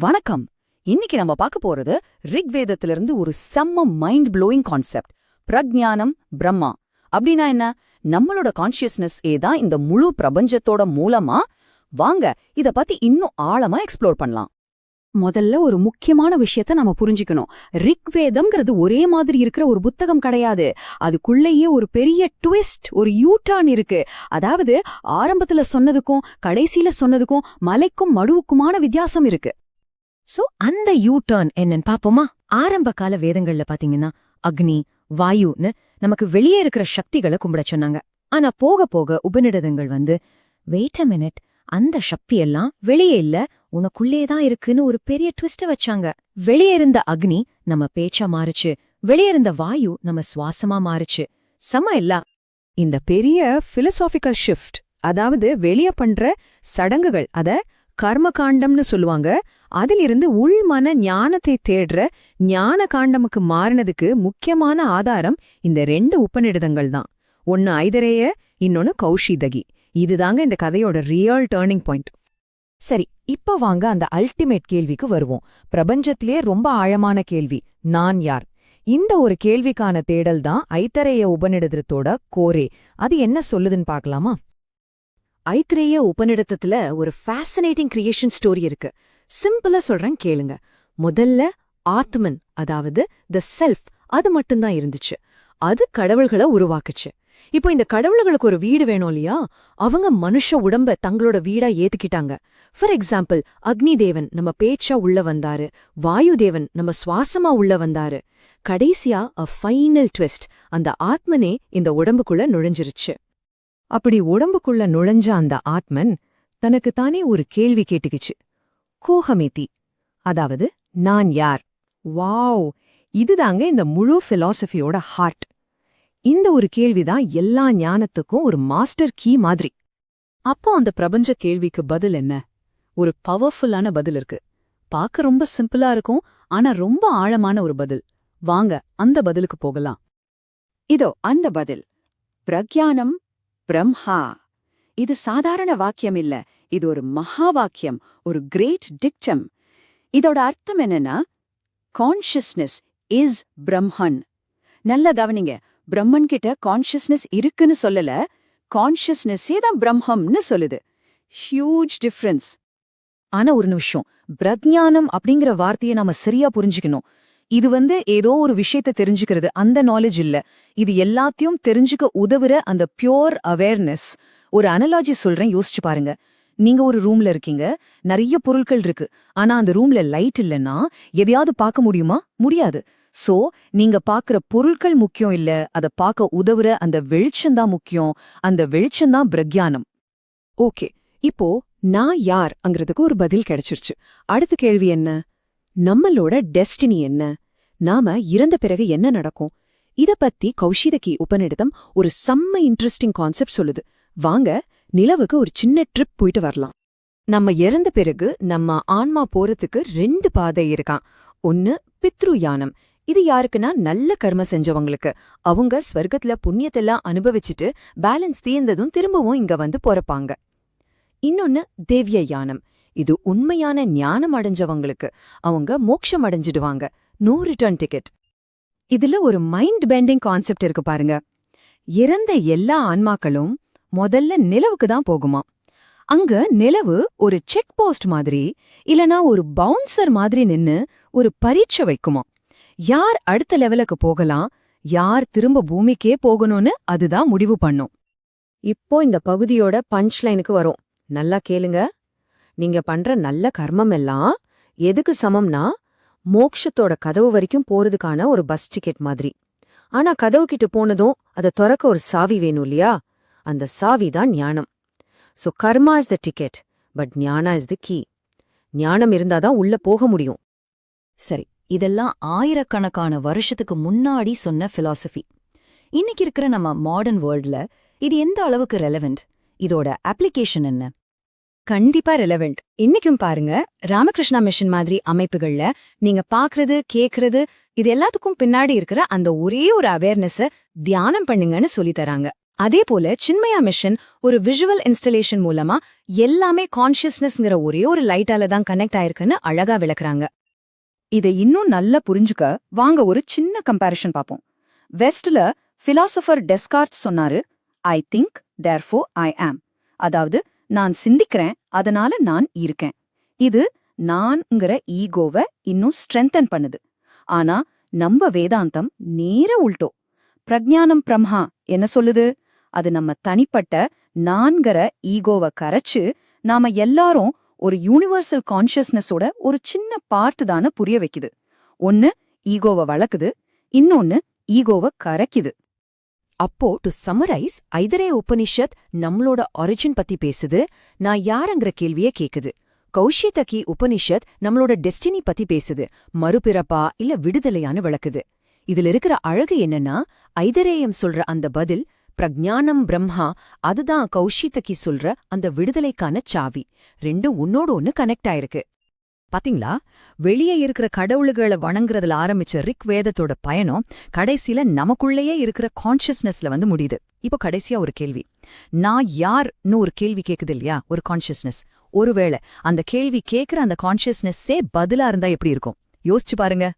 வணக்கம். இன்னைக்கு நம்ம பார்க்க போறது ரிக்வேதத்திலிருந்து ஒரு செம்ம மைண்ட் ப்ளோயிங் கான்செப்ட் பிரக்ஞானம் பிரம்மா. அப்படின்னா என்ன? நம்மளோட கான்ஷியஸ்னஸ் ஏதான் இந்த முழு பிரபஞ்சத்தோட மூலமா வாங்க இத பத்தி இன்னும் ஆழமா எக்ஸ்ப்ளோர் பண்ணலாம். முதல்ல ஒரு முக்கியமான விஷயத்த நாம புரிஞ்சுக்கணும். ரிக்வேதம்ங்கிறது ஒரே மாதிரி இருக்கிற ஒரு புத்தகம் கிடையாது. அதுக்குள்ளேயே ஒரு பெரிய ட்விஸ்ட் ஒரு யூட்டான் இருக்கு. அதாவது ஆரம்பத்துல சொன்னதுக்கும் கடைசியில சொன்னதுக்கும் மலைக்கும் மடுவுக்குமான வித்தியாசம் இருக்கு. சோ அந்த யூ டர்ன் என்னன்னு பாப்போமா ஆரம்ப கால வேதங்கள்ல பாத்தீங்கன்னா அக்னி வாயுன்னு நமக்கு வெளியே இருக்கிற சக்திகளை கும்பிட சொன்னாங்க. ஆனா போக போக உபநிடதங்கள் வந்து வெயிட் அ மினிட் அந்த சக்தியெல்லாம் வெளியே இல்ல உனக்குள்ளே தான் இருக்குன்னு ஒரு பெரிய ட்விஸ்ட வச்சாங்க. வெளியே இருந்த அக்னி நம்ம பேச்சா மாறுச்சு வெளியே இருந்த வாயு நம்ம சுவாசமா மாறுச்சு. சம இல்ல? இந்த பெரிய பிலசாபிக்கல் ஷிஃப்ட் அதாவது வெளிய பண்ற சடங்குகள் அத கர்ம காண்டம்னு சொல்லுவாங்க அதிலிருந்து உள்மன ஞானத்தை தேடுற ஞான காண்டமுக்கு மாறினதுக்கு முக்கியமான ஆதாரம் இந்த ரெண்டு உபநிடதங்கள் தான். ஒன்னு ஐதரேய இன்னொன்னு கௌஷிதகி. இதுதாங்க இந்த கதையோட ரியல் டேர்னிங் பாயிண்ட் சரி இப்ப வாங்க அந்த அல்டிமேட் கேள்விக்கு வருவோம். பிரபஞ்சத்திலேயே ரொம்ப ஆழமான கேள்வி நான் யார்? இந்த ஒரு கேள்விக்கான தேடல் தான் ஐத்தரேய உபநிடதத்தோட கோரே. அது என்ன சொல்லுதுன்னு பார்க்கலாமா? ஐத்திரேய உபநிடதத்துல ஒரு ஃபேசினேட்டிங் கிரியேஷன் ஸ்டோரி இருக்கு. சிம்பிளா சொல்றேன் கேளுங்க. முதல்ல ஆத்மன் அதாவது த செல்ஃப் அது மட்டும்தான் இருந்துச்சு. அது கடவுள்களை உருவாக்குச்சு. இப்போ இந்த கடவுள்களுக்கு ஒரு வீடு வேணும் இல்லையா? அவங்க மனுஷ உடம்ப தங்களோட வீடா ஏத்துக்கிட்டாங்க. ஃபார் எக்ஸாம்பிள் அக்னி தேவன் நம்ம பேச்சா உள்ள வந்தாரு. வாயு தேவன் நம்ம சுவாசமா உள்ள வந்தாரு. கடைசியா அ ஃபைனல் ட்விஸ்ட் அந்த ஆத்மனே இந்த உடம்புக்குள்ள நுழைஞ்சிருச்சு. அப்படி உடம்புக்குள்ள நுழைஞ்ச அந்த ஆத்மன் தனக்கு தானே ஒரு கேள்வி கேட்டுக்குச்சு. கோஹமிதி அதாவது நான் யார்? வாவ்! இதுதாங்க இந்த முழு பிலாசபியோட ஹார்ட் இந்த ஒரு கேள்விதான் எல்லா ஞானத்துக்கும் ஒரு மாஸ்டர் கீ மாதிரி. அப்போ அந்த பிரபஞ்ச கேள்விக்கு பதில் என்ன? ஒரு பவர்ஃபுல்லான பதில் இருக்கு. பார்க்க ரொம்ப சிம்பிளா இருக்கும் ஆனா ரொம்ப ஆழமான ஒரு பதில். வாங்க அந்த பதிலுக்கு போகலாம். இதோ அந்த பதில். பிரக்யானம் பிரம்ஹா. இது சாதாரண வாக்கியம் இல்ல. இது ஒரு மகா வாக்கியம் ஒரு கிரேட் டிக்டம் இதோட அர்த்தம் என்னன்னா கான்ஷியஸ்னஸ் இஸ் பிரம்மன் நல்ல கவனிங்க பிரம்மன் கிட்ட கான்ஷியஸ்னஸ் இருக்குன்னு சொல்லல கான்ஷியஸ்னஸே தான் பிரம்மம்னு சொல்லுது. ஹியூஜ் டிஃபரன்ஸ் ஆனா ஒரு நிமிஷம் பிரஜானம் அப்படிங்கிற வார்த்தையை நாம சரியா புரிஞ்சுக்கணும். இது வந்து ஏதோ ஒரு விஷயத்த தெரிஞ்சுக்கிறது அந்த நாலேஜ் இல்ல. இது எல்லாத்தையும் தெரிஞ்சுக்க உதவுற அந்த பியோர் அவேர்னஸ் ஒரு அனலாஜி சொல்றேன் யோசிச்சு பாருங்க. நீங்க ஒரு ரூம்ல இருக்கீங்க நிறைய பொருட்கள் இருக்கு. ஆனா அந்த ரூம்ல லைட் இல்லைன்னா எதையாவது பார்க்க முடியுமா? முடியாது. சோ நீங்க பாக்குற பொருட்கள் முக்கியம் இல்ல அத பார்க்க உதவுற அந்த வெளிச்சம்தான் முக்கியம். அந்த வெளிச்சம்தான் பிரக்யானம். ஓகே இப்போ நான் யார் அங்கிறதுக்கு ஒரு பதில் கிடைச்சிருச்சு. அடுத்த கேள்வி என்ன? நம்மளோட டெஸ்டினி என்ன? நாம இறந்த பிறகு என்ன நடக்கும்? இத பத்தி கௌஷிதகி உபநிடதம் ஒரு செம்ம இன்ட்ரெஸ்டிங் கான்செப்ட் சொல்லுது. வாங்க நிலவுக்கு ஒரு சின்ன ட்ரிப் போயிட்டு வரலாம். நம்ம இறந்த பிறகு நம்ம ஆன்மா போறதுக்கு ரெண்டு பாதை இருக்கான். ஒன்னு பித்ரு யானம். இது யாருக்குன்னா நல்ல கர்ம செஞ்சவங்களுக்கு. அவங்க ஸ்வர்க்கத்துல புண்ணியத்தெல்லாம் அனுபவிச்சுட்டு பேலன்ஸ் தீர்ந்ததும் திரும்பவும் இங்க வந்து பொறப்பாங்க. இன்னொன்னு தேவ்ய யானம். இது உண்மையான ஞானம் அடைஞ்சவங்களுக்கு. அவங்க மோட்சம் அடைஞ்சிடுவாங்க. நோ ரிட்டர்ன் டிக்கெட் இதுல ஒரு மைண்ட் பெண்டிங் கான்செப்ட் இருக்கு பாருங்க. இறந்த எல்லா ஆன்மாக்களும் முதல்ல நிலவுக்கு தான் போகுமா அங்க நிலவு ஒரு செக் போஸ்ட் மாதிரி இல்லனா ஒரு பவுன்சர் மாதிரி நின்னு ஒரு பரீட்சை வைக்குமா யார் அடுத்த லெவலுக்கு போகலாம் யார் திரும்ப பூமிக்கே போகணும்னு அதுதான் முடிவு பண்ணும். இப்போ இந்த பகுதியோட பஞ்ச் லைனுக்கு வரும். நல்லா கேளுங்க. நீங்க பண்ற நல்ல கர்மம் எல்லாம் எதுக்கு சமம்னா மோக்ஷத்தோட கதவு வரைக்கும் போறதுக்கான ஒரு பஸ் டிக்கெட் மாதிரி. ஆனா கதவு கிட்ட போனதும் அதை துறக்க ஒரு சாவி வேணும் இல்லையா? அந்த சாவி தான் ஞானம். So karma is the ticket but jnana is the key ஞானம் இருந்தாதான் உள்ள போக முடியும். சரி இதெல்லாம் ஆயிரக்கணக்கான வருஷத்துக்கு முன்னாடி சொன்ன பிலாசபி இன்னைக்கு இருக்கிற நம்ம மாடர்ன் வேர்ல்ட்ல இது எந்த அளவுக்கு ரெலவெண்ட் இதோட அப்ளிகேஷன் என்ன? கண்டிப்பா ரெலவெண்ட் இன்னைக்கும் பாருங்க ராமகிருஷ்ணா மிஷன் மாதிரி அமைப்புகள்ல நீங்க பாக்குறது கேக்குறது இது எல்லாத்துக்கும் பின்னாடி இருக்கிற அந்த ஒரே ஒரு அவேர்னஸ தியானம் பண்ணுங்கன்னு சொல்லி தராங்க. அதே போல சின்மயா மிஷன் ஒரு விஷுவல் இன்ஸ்டலேஷன் மூலமா எல்லாமே கான்ஷியஸ்னஸ்ங்கிற ஒரே ஒரு லைட்டால தான் கனெக்ட் ஆயிருக்குன்னு அழகா விளக்குறாங்க. இதை இன்னும் நல்லா புரிஞ்சுக்க வாங்க ஒரு சின்ன கம்பேரிஷன் பார்ப்போம். வெஸ்ட்ல பிலாசபர் டெஸ்கார்ட் சொன்னாரு ஐ திங்க் தேர்ஃபோ ஐ ஆம் அதாவது நான் சிந்திக்கிறேன் அதனால நான் இருக்கேன். இது நான்ங்கிற ஈகோவை இன்னும் ஸ்ட்ரென்தன் பண்ணுது. ஆனா நம்ம வேதாந்தம் நேர உள்டோ பிரஜானம் பிரம்ஹா என்ன சொல்லுது? அது நம்ம தனிப்பட்ட நான்கிற ஈகோவை கரைச்சு நாம எல்லாரும் ஒரு யூனிவர்சல் கான்ஷியஸ்னஸோட ஒரு சின்ன பார்ட் தான புரிய வைக்குது. ஒன்னு ஈகோவை வளர்க்குது இன்னொன்னு ஈகோவை கரைக்குது. அப்போ டு சம்மரைஸ் ஐதரே உபனிஷத் நம்மளோட ஒரிஜின் பத்தி பேசுது நான் யாருங்கிற கேள்வியே கேக்குது. கௌஷிதகி உபனிஷத் நம்மளோட டெஸ்டினி பத்தி பேசுது மறுபிறப்பா இல்ல விடுதலையான்னு விளக்குது. இதுல இருக்கிற அழகு என்னன்னா ஐதரேயம் சொல்ற அந்த பதில் பிரஜானம் பிரம்மா அதுதான் கௌஷிதகி சொல்ற அந்த விடுதலைக்கான சாவி. ரெண்டும் உன்னோட ஒன்னு கனெக்ட் ஆயிருக்கு. பாத்தீங்களா? வெளியே இருக்கிற கடவுளுகளை வணங்குறதுல ஆரம்பிச்ச ரிக் வேதத்தோட பயணம் கடைசியில நமக்குள்ளேயே இருக்கிற கான்ஷியஸ்னஸ்ல வந்து முடியுது. இப்போ கடைசியா ஒரு கேள்வி. நான் யார்னு ஒரு கேள்வி கேக்குது இல்லையா? ஒரு கான்ஷியஸ்னஸ் ஒருவேளை அந்த கேள்வி கேக்குற அந்த கான்ஷியஸ்னஸ்ஸே பதிலா இருந்தா எப்படி இருக்கும்? யோசிச்சு பாருங்க.